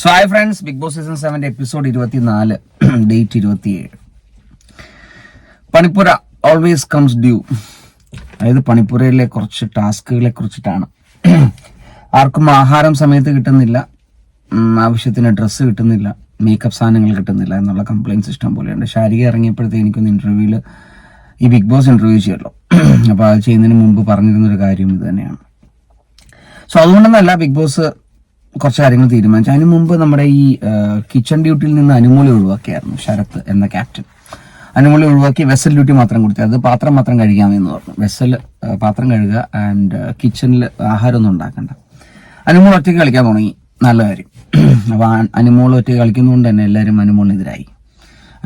So hi friends Big Boss season സെവന്റെ episode ഇരുപത്തിനാല്. Date ഇരുപത്തിയേഴ്. പണിപ്പുര always comes due അതായത് പണിപ്പുരയിലെ കുറച്ച് ടാസ്കുകളെ കുറിച്ചിട്ടാണ്. ആർക്കും ആഹാരം സമയത്ത് കിട്ടുന്നില്ല. ആവശ്യത്തിന് ഡ്രസ്സ് കിട്ടുന്നില്ല. മേക്കപ്പ് സാധനങ്ങൾ കിട്ടുന്നില്ല എന്നുള്ള കംപ്ലയിൻസ് ഇഷ്ടം പോലെയുണ്ട്. ശാരിക ഇറങ്ങിയപ്പോഴത്തേ എനിക്കൊന്ന് ഇന്റർവ്യൂവിൽ ഈ ബിഗ് ബോസ് ഇന്റർവ്യൂ ചെയ്യല്ലോ. അപ്പോൾ അത് ചെയ്യുന്നതിന് മുമ്പ് പറഞ്ഞിരുന്നൊരു കാര്യം ഇത് തന്നെയാണ്. സോ അതുകൊണ്ടൊന്നല്ല ബിഗ് ബോസ് കുറച്ച് കാര്യങ്ങൾ തീരുമാനിച്ചു. അതിന് മുമ്പ് നമ്മുടെ ഈ കിച്ചൺ ഡ്യൂട്ടിയിൽ നിന്ന് അനുമൂലം ഒഴിവാക്കിയായിരുന്നു ശരത്ത് എന്ന ക്യാപ്റ്റൻ അനുമൂലം ഒഴിവാക്കി വെസൽ ഡ്യൂട്ടി മാത്രം കൊടുത്തു. അത് പാത്രം മാത്രം കഴിക്കാമെന്ന് പറഞ്ഞു. വെസൽ പാത്രം കഴുകുക ആൻഡ് കിച്ചണിൽ ആഹാരമൊന്നും ഉണ്ടാക്കണ്ട. അനുമൂൾ ഒറ്റയ്ക്ക് കളിക്കാൻ തുടങ്ങി നല്ല കാര്യം. അപ്പൊ അനുമൂൾ അനുമോൾ ഒറ്റയ്ക്ക് കളിക്കുന്നതുകൊണ്ട് തന്നെ എല്ലാവരും അനുമോളിനെതിരായി.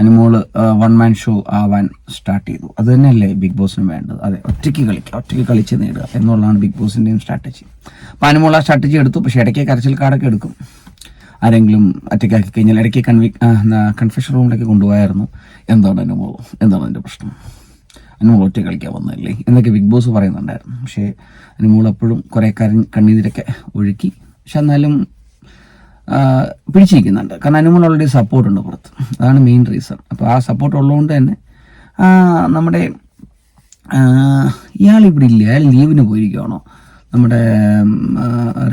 അനുമോൾ വൺ മാൻ ഷോ ആവാൻ സ്റ്റാർട്ട് ചെയ്തു. അത് തന്നെയല്ലേ ബിഗ് ബോസിന് വേണ്ടത്? അതെ ഒറ്റയ്ക്ക് കളിക്കുക ഒറ്റയ്ക്ക് കളിച്ച് നേടുക എന്നുള്ളതാണ് ബിഗ് ബോസിന്റെയും സ്ട്രാറ്റജി അപ്പോൾ അനുമോൾ ആ സ്ട്രാറ്റജി എടുത്തു പക്ഷേ ഇടയ്ക്ക് കരച്ചിൽ കാർഡൊക്കെ എടുക്കും. ആരെങ്കിലും ഒറ്റയ്ക്കാക്കി കഴിഞ്ഞാൽ ഇടയ്ക്ക് കൺവി കൺഫെഷൻ റൂമിലേക്ക് കൊണ്ടുപോയായിരുന്നു. എന്താണ് അനുമോൾ എന്താണ് അതിന്റെ പ്രശ്നം? അനുമോൾ ഒറ്റ കളിക്കാൻ വന്നതല്ലേ? എന്നൊക്കെ ബിഗ് ബോസ് പറയുന്നുണ്ടായിരുന്നു. പക്ഷേ അനുമോൾ എപ്പോഴും കുറേ കരഞ്ഞ് കണ്ണീതിരൊക്കെ ഒഴുക്കി. പക്ഷെ എന്നാലും പിടിച്ചിരിക്കുന്നുണ്ട്. കാരണം അനുമോൾ ഓൾറെഡി സപ്പോർട്ട് ഉണ്ട് പുറത്ത്. അതാണ് മെയിൻ റീസൺ അപ്പോൾ ആ സപ്പോർട്ട് ഉള്ളതുകൊണ്ട് തന്നെ നമ്മുടെ ഇയാൾ ഇവിടെ ഇല്ല. അയാൾ ലീവിന് പോയിരിക്കുകയാണോ? നമ്മുടെ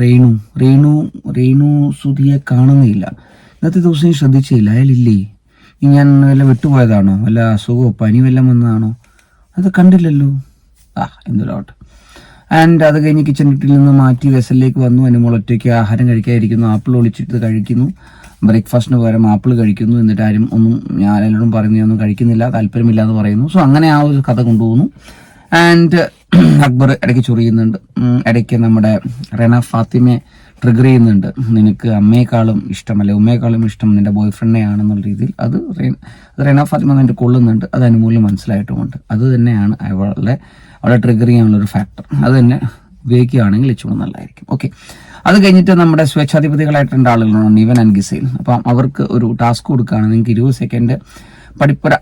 റേണു റേണു രേണു. സുധിയെ കാണുന്നില്ല. ഇന്നത്തെ ദിവസം ശ്രദ്ധിച്ചില്ല. അയാളില്ലേ ഞാൻ വല്ല വിട്ടുപോയതാണോ? വല്ല അസുഖമോ പനി വല്ലതും വന്നതാണോ? അത് കണ്ടില്ലല്ലോ. ആ എന്തൊരാവട്ടെ ആൻഡ് അത് കഴിഞ്ഞ് കിച്ചൺ വീട്ടിൽ നിന്ന് മാറ്റി വെസലിലേക്ക് വന്നു. അനുമോൾ ഒറ്റയ്ക്ക് ആഹാരം കഴിക്കാതിരിക്കുന്നു. ആപ്പിൾ ഒളിച്ചിട്ട് കഴിക്കുന്നു. ബ്രേക്ക്ഫാസ്റ്റിന് പകരം ആപ്പിൾ കഴിക്കുന്നു. എന്നിട്ട് ആരും ഒന്നും ഞാൻ എല്ലാവരും പറയുന്നു ഒന്നും കഴിക്കുന്നില്ല. താല്പര്യമില്ല എന്ന് പറയുന്നു. സോ അങ്ങനെ ആ ഒരു കഥ കൊണ്ടുപോകുന്നു. ആൻഡ് അക്ബർ ഇടയ്ക്ക് ചൊറിയുന്നുണ്ട്. ഇടയ്ക്ക് നമ്മുടെ റെന ഫാത്തിമയെ ട്രിഗർ ചെയ്യുന്നുണ്ട്. നിനക്ക് അമ്മയെക്കാളും ഇഷ്ടം അല്ലെ ഉമ്മയെക്കാളും ഇഷ്ടം നിന്റെ ബോയ് ഫ്രണ്ടിനെയാണെന്നുള്ള രീതിയിൽ അത് അത് റെന ഫാത്തിമ നിന്റെ കൊള്ളുന്നുണ്ട്. അത് അനുമൂല്യം മനസ്സിലായിട്ടുമുണ്ട്. അത് തന്നെയാണ് അവളെ അവളെ ട്രിഗർ ചെയ്യാനുള്ള ഒരു ഫാക്ടർ അത് തന്നെ ഉപയോഗിക്കുകയാണെങ്കിൽ ഇച്ചിരി നല്ലതായിരിക്കും. ഓക്കെ അത് കഴിഞ്ഞിട്ട് നമ്മുടെ സ്വേച്ഛാധിപതികളായിട്ട് രണ്ട് ആളുകളാണ് നിവൻ ആൻഡ് ഗിസൈൽ. അപ്പം അവർക്ക് ഒരു ടാസ്ക് കൊടുക്കുകയാണ്. നിങ്ങൾക്ക് ഇരുപത് സെക്കൻഡ് പഠിപ്പുര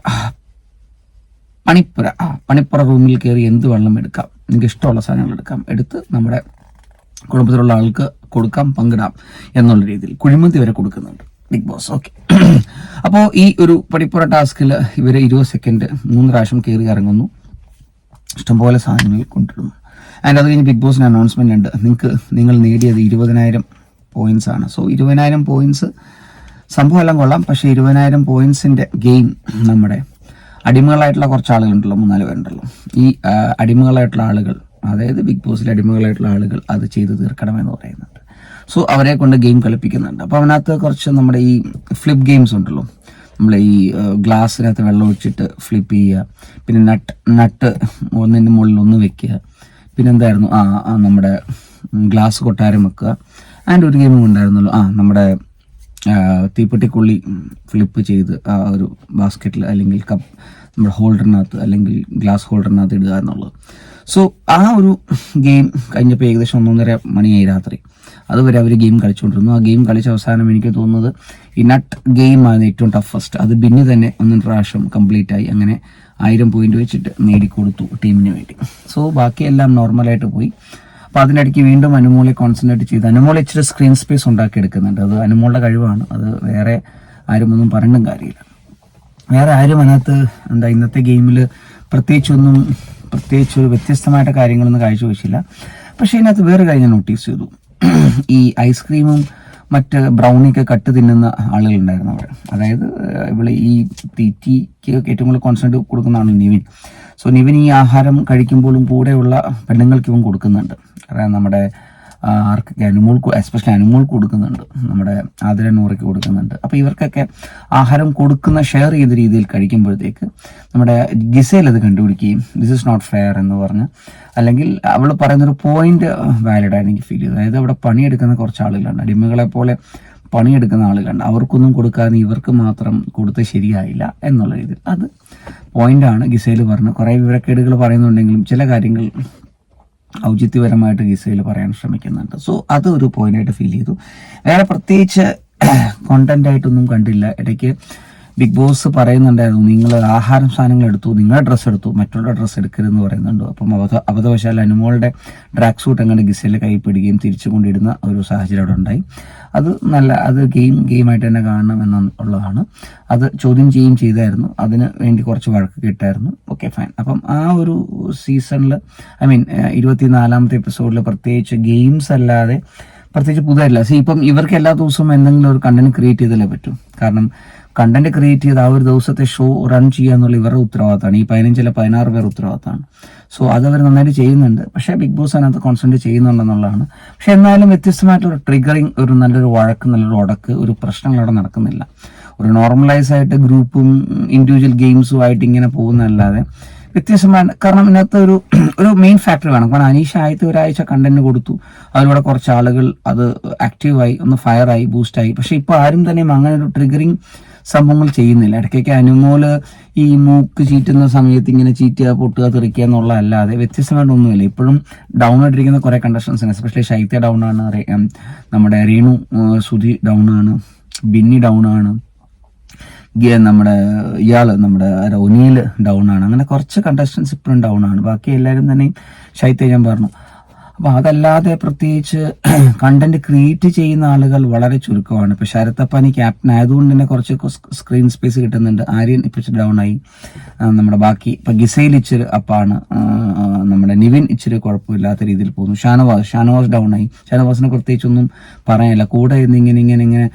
പണിപ്പുര ആ പണിപ്പുര റൂമിൽ കയറി എന്ത് വെള്ളം എടുക്കാം? നിങ്ങൾക്ക് ഇഷ്ടമുള്ള സാധനങ്ങൾ എടുക്കാം. എടുത്ത് നമ്മുടെ കുടുംബത്തിലുള്ള ആൾക്ക് കൊടുക്കാം പങ്കിടാം എന്നുള്ള രീതിയിൽ കുഴിമന്തി വരെ കൊടുക്കുന്നുണ്ട്. ബിഗ് ബോസ് ഓക്കെ അപ്പോൾ ഈ ഒരു പഠിപ്പുറ ടാസ്കിൽ ഇവർ ഇരുപത് സെക്കൻഡ് മൂന്ന് പ്രാവശ്യം കയറി ഇറങ്ങുന്നു. ഇഷ്ടംപോലെ സാധനങ്ങൾ കൊണ്ടിടുന്നു ആൻഡ് അത് കഴിഞ്ഞ് ബിഗ് ബോസിന് അനൗൺസ്മെന്റ് ഉണ്ട്. നിങ്ങൾക്ക് നിങ്ങൾ നേടിയത് ഇരുപതിനായിരം പോയിന്റ്സ് ആണ്. സോ ഇരുപതിനായിരം പോയിന്റ്സ് സംഭവം എല്ലാം കൊള്ളാം. പക്ഷേ ഇരുപതിനായിരം പോയിന്റ്സിന്റെ ഗെയിം നമ്മുടെ അടിമകളായിട്ടുള്ള കുറച്ച് ആളുകളുണ്ടല്ലോ മൂന്നാൽ പേരുണ്ടല്ലോ. ഈ അടിമകളായിട്ടുള്ള ആളുകൾ അതായത് ബിഗ് ബോസിലെ അടിമകളായിട്ടുള്ള ആളുകൾ അത് ചെയ്ത് തീർക്കണമെന്ന് പറയുന്നുണ്ട് സോ അവരെ കൊണ്ട് ഗെയിം കളിപ്പിക്കുന്നുണ്ട്. അപ്പോൾ അതിനകത്ത് കുറച്ച് നമ്മുടെ ഈ ഫ്ലിപ്പ് ഗെയിംസ് ഉണ്ടല്ലോ. നമ്മൾ ഈ ഗ്ലാസ്സിനകത്ത് വെള്ളം ഒഴിച്ചിട്ട് ഫ്ലിപ്പ് ചെയ്യുക. പിന്നെ നട്ട് നട്ട് ഒന്നിന്റെ മുകളിൽ ഒന്ന് വെക്കുക. പിന്നെ എന്തായിരുന്നു? ആ നമ്മുടെ ഗ്ലാസ് കൊട്ടാരം വെക്കുക. ആൻഡ് ഒരു ഗെയിമും ഉണ്ടായിരുന്നല്ലോ. ആ നമ്മുടെ തീപ്പെട്ടിക്കുള്ളി ഫ്ലിപ്പ് ചെയ്ത് ആ ഒരു ബാസ്ക്കറ്റിൽ അല്ലെങ്കിൽ കപ്പ് നമ്മുടെ ഹോൾഡറിനകത്ത് അല്ലെങ്കിൽ ഗ്ലാസ് ഹോൾഡറിനകത്ത് ഇടുക എന്നുള്ളത്. സോ ആ ഒരു ഗെയിം കഴിഞ്ഞപ്പോൾ ഏകദേശം ഒന്നൊന്നര മണിയായി രാത്രി. അതുവരെ അവർ ഗെയിം കളിച്ചുകൊണ്ടിരുന്നു. ആ ഗെയിം കളിച്ച അവസാനം എനിക്ക് തോന്നുന്നത് ഈ നട്ട് ഗെയിമാണ് ഏറ്റവും ടഫസ്റ്റ് അത് ബിന്നി തന്നെ ഒന്നും പ്രാവശ്യം കംപ്ലീറ്റ് ആയി അങ്ങനെ ആയിരം പോയിന്റ് വെച്ചിട്ട് നേടിക്കൊടുത്തു ടീമിന് വേണ്ടി. സോ ബാക്കിയെല്ലാം നോർമലായിട്ട് പോയി. അപ്പൊ അതിനിടയ്ക്ക് വീണ്ടും അനുമോളെ കോൺസെൻട്രേറ്റ് ചെയ്ത് അനുമോൾ ഇച്ചിരി സ്ക്രീൻ സ്പേസ് ഉണ്ടാക്കി എടുക്കുന്നുണ്ട് അത് അനുമോളുടെ കഴിവാണ്. അത് വേറെ ആരും ഒന്നും പറഞ്ഞും കാര്യമില്ല. വേറെ ആരും അതിനകത്ത് എന്താ ഇന്നത്തെ ഗെയിമിൽ പ്രത്യേകിച്ചൊന്നും പ്രത്യേകിച്ച് ഒരു വ്യത്യസ്തമായിട്ട് കാര്യങ്ങളൊന്നും കാഴ്ചവെച്ചില്ല. പക്ഷേ ഇതിനകത്ത് വേറെ കാര്യം ഞാൻ നോട്ടീസ് ചെയ്തു. ഈ ഐസ്ക്രീമും മറ്റ് ബ്രൗണിയൊക്കെ കട്ട് തിന്നുന്ന ആളുകളുണ്ടായിരുന്നു അവിടെ. അതായത് ഇവൾ ഈ തീറ്റിക്ക് ഏറ്റവും കൂടുതൽ കോൺസെൻട്രേറ്റ് കൊടുക്കുന്നതാണ് നിവിൻ. സോ നിവിൻ ഈ ആഹാരം കഴിക്കുമ്പോഴും കൂടെയുള്ള പെണ്ണുങ്ങൾക്ക് ഇവൻ കൊടുക്കുന്നുണ്ട്. കാരണം നമ്മുടെ ആർക്കൊക്കെ അനുമോൾ എസ്പെഷ്യലി അനുമോൾ കൊടുക്കുന്നുണ്ട്. നമ്മുടെ ആതിര നൂറയ്ക്ക് കൊടുക്കുന്നുണ്ട്. അപ്പോൾ ഇവർക്കൊക്കെ ആഹാരം കൊടുക്കുന്ന ഷെയർ ചെയ്ത രീതിയിൽ കഴിക്കുമ്പോഴത്തേക്ക് നമ്മുടെ ഗിസയിൽ അത് കണ്ടുപിടിക്കുകയും ദിസ് ഇസ് നോട്ട് ഫെയർ എന്ന് പറഞ്ഞ് അല്ലെങ്കിൽ അവൾ പറയുന്നൊരു പോയിന്റ് വാലിഡായി എനിക്ക് ഫീൽ ചെയ്തു. അതായത് അവിടെ പണിയെടുക്കുന്ന കുറച്ച് ആളുകളുണ്ട്. അടിമകളെ പോലെ പണിയെടുക്കുന്ന ആളുകളുണ്ട്. അവർക്കൊന്നും കൊടുക്കാതെ ഇവർക്ക് മാത്രം കൊടുത്ത് ശരിയായില്ല എന്നുള്ള രീതിയിൽ. അത് പോയിന്റാണ് ഗിസയിൽ പറഞ്ഞ്. കുറേ വിവരക്കേടുകൾ പറയുന്നുണ്ടെങ്കിലും ചില കാര്യങ്ങൾ ഔചിത്യപരമായിട്ട് ഗിസയിൽ പറയാൻ ശ്രമിക്കുന്നുണ്ട്. സോ അത് ഒരു പോയിന്റായിട്ട് ഫീൽ ചെയ്തു. വേറെ പ്രത്യേകിച്ച് കോണ്ടന്റ് ആയിട്ടൊന്നും കണ്ടില്ല. ഇടയ്ക്ക് ബിഗ് ബോസ് പറയുന്നുണ്ടായിരുന്നു നിങ്ങൾ ആഹാരം സാധനങ്ങൾ എടുത്തു നിങ്ങളുടെ ഡ്രസ്സ് എടുത്തു മറ്റുള്ള ഡ്രസ്സ് എടുക്കരുതെന്ന് പറയുന്നുണ്ട്. അപ്പം അബദ്ധ അബദ്ധവശാൽ അനുമോളുടെ ട്രാക്ക് സൂട്ട് അങ്ങനെ ഗിസയിൽ കൈ പിടിക്കുകയും തിരിച്ചു കൊണ്ടിടുന്ന ഒരു സാഹചര്യം അവിടെ ഉണ്ടായി. അത് നല്ല അത് ഗെയിം ഗെയിമായിട്ട് തന്നെ കാണണം എന്നുള്ളതാണ്. അത് ചോദ്യം ചെയ്യുകയും ചെയ്തായിരുന്നു. അതിന് വേണ്ടി കുറച്ച് വഴക്ക് കിട്ടായിരുന്നു. ഓക്കെ ഫൈൻ അപ്പം ആ ഒരു സീസണിൽ ഐ മീൻ ഇരുപത്തിനാലാമത്തെ എപ്പിസോഡിൽ പ്രത്യേകിച്ച് ഗെയിംസ് അല്ലാതെ പ്രത്യേകിച്ച് പുതിയല്ല സി ഇപ്പം ഇവർക്ക് എല്ലാ ദിവസവും എന്തെങ്കിലും ഒരു കണ്ടന്റ് ക്രിയേറ്റ് ചെയ്തല്ലേ പറ്റും. കാരണം കണ്ടന്റ് ക്രിയേറ്റ് ചെയ്ത് ആ ഒരു ദിവസത്തെ ഷോ റൺ ചെയ്യുക എന്നുള്ള ഇവരുടെ ഉത്തരവാദിത്തമാണ്. ഈ പതിനഞ്ചിലെ പതിനാറ് പേർ ഉത്തരവാദിത്തമാണ്. സോ അത് അവർ നന്നായിട്ട് ചെയ്യുന്നുണ്ട്. പക്ഷേ ബിഗ് ബോസ് അതിനകത്ത് കോൺസെൻട്രേറ്റ് ചെയ്യുന്നുണ്ടെന്നുള്ളതാണ്. പക്ഷെ എന്നാലും വ്യത്യസ്തമായിട്ടൊരു ട്രിഗറിങ് ഒരു നല്ലൊരു വഴക്ക് നല്ലൊരു ഉടക്ക് ഒരു പ്രശ്നങ്ങൾ അവിടെ നടക്കുന്നില്ല. ഒരു നോർമലൈസ് ആയിട്ട് ഗ്രൂപ്പും ഇൻഡിവിജ്വൽ ഗെയിംസും ആയിട്ട് ഇങ്ങനെ പോകുന്നതല്ലാതെ വ്യത്യസ്തമാണ്. കാരണം ഇതിനകത്ത് ഒരു ഒരു മെയിൻ ഫാക്ടർ വേണം. കാരണം അനീഷ് ആദ്യത്തെ ഒരാഴ്ച കണ്ടന്റ് കൊടുത്തു. അതിലൂടെ കുറച്ച് ആളുകൾ അത് ആക്റ്റീവായി ഒന്ന് ഫയറായി ബൂസ്റ്റായി പക്ഷെ ഇപ്പൊ ആരും തന്നെയും അങ്ങനെ ഒരു ട്രിഗറിങ് സംഭവങ്ങൾ ചെയ്യുന്നില്ല. ഇടയ്ക്കൊക്കെ അനുമോൽ ഈ മൂക്ക് ചീറ്റുന്ന സമയത്ത് ഇങ്ങനെ ചീറ്റുക പൊട്ടുക തെറിക്കുക എന്നുള്ള അല്ലാതെ വ്യത്യസ്തമായിട്ടൊന്നുമില്ല. ഇപ്പോഴും ഡൗൺ ആയിട്ടിരിക്കുന്ന കുറെ കണ്ടസ്റ്റൻസ് എസ്പെഷ്യലി ശൈത്യ ഡൗൺ ആണ് നമ്മുടെ ഉം, സുധി ഡൗൺ ആണ് ബിന്നി ഡൗൺ ആണ് നമ്മുടെ ഇയാൾ നമ്മുടെ ഒനിയിൽ ഡൗൺ ആണ്. അങ്ങനെ കുറച്ച് കണ്ടസ്റ്റൻസ് ഇപ്പോഴും ഡൗൺ ആണ്. ബാക്കി എല്ലാവരും തന്നെ ശൈത്യം ഞാൻ പറഞ്ഞു. അപ്പൊ അതല്ലാതെ പ്രത്യേകിച്ച് കണ്ടന്റ് ക്രിയേറ്റ് ചെയ്യുന്ന ആളുകൾ വളരെ ചുരുക്കമാണ്. ഇപ്പൊ ശരത്തപ്പാനി ക്യാപ്റ്റൻ ആയതുകൊണ്ട് തന്നെ കുറച്ച് സ്ക്രീൻ സ്പേസ് കിട്ടുന്നുണ്ട്. ആര്യൻ ഇപ്പൊ ഡൗൺ ആയി. നമ്മുടെ ബാക്കി ഇപ്പൊ ഗിസൈൽ ഇച്ചിരി അപ്പാണ് നമ്മുടെ നിവിൻ ഇച്ചിരി കുഴപ്പമില്ലാത്ത രീതിയിൽ പോകുന്നു. ഷാനവാസ് ഷാനവാസ് ഡൗൺ ആയി. ഷാനവാസിനെ പ്രത്യേകിച്ചൊന്നും പറയാനില്ല. കൂടെ ഇന്ന് ഇങ്ങനെ ഇങ്ങനെ ഇങ്ങനെ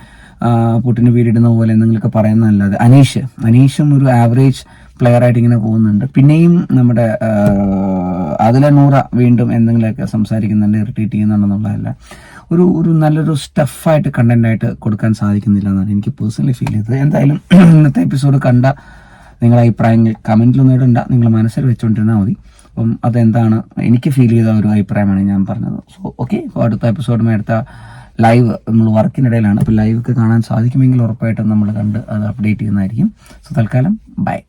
പുട്ടിന് വീടിടുന്ന പോലെ എന്തെങ്കിലുമൊക്കെ പറയുന്നതല്ലാതെ അനീഷ്. അനീഷും ഒരു ആവറേജ് പ്ലെയർ ആയിട്ട് ഇങ്ങനെ പോകുന്നുണ്ട്. പിന്നെയും നമ്മുടെ അതില നൂറ വീണ്ടും എന്തെങ്കിലുമൊക്കെ സംസാരിക്കുന്നുണ്ട് ഇറിറ്റേറ്റ് ചെയ്യുന്നുണ്ടെന്നുള്ളതല്ല. ഒരു ഒരു നല്ലൊരു സ്റ്റഫായിട്ട് കണ്ടന്റ് ആയിട്ട് കൊടുക്കാൻ സാധിക്കുന്നില്ല എന്നാണ് എനിക്ക് പേഴ്സണലി ഫീൽ ചെയ്തത്. എന്തായാലും ഇന്നത്തെ എപ്പിസോഡ് കണ്ട നിങ്ങളുടെ അഭിപ്രായങ്ങൾ കമന്റിലൊന്നും ഇടണ്ട നിങ്ങൾ മനസ്സിൽ വെച്ചുകൊണ്ടിരുന്നാൽ മതി. അപ്പം അതെന്താണ്? എനിക്ക് ഫീൽ ചെയ്ത ഒരു അഭിപ്രായമാണ് ഞാൻ പറഞ്ഞത്. സോ ഓക്കെ അപ്പോൾ അടുത്ത എപ്പിസോഡുമായി അടുത്ത ലൈവ് നമ്മൾ വർക്കിനിടയിലാണ് അപ്പോൾ ലൈവ് ഒക്കെ കാണാൻ സാധിക്കുമെങ്കിൽ ഉറപ്പായിട്ടും നമ്മൾ കണ്ട് അത് അപ്ഡേറ്റ് ചെയ്യുന്നതായിരിക്കും. സോ തൽക്കാലം ബൈ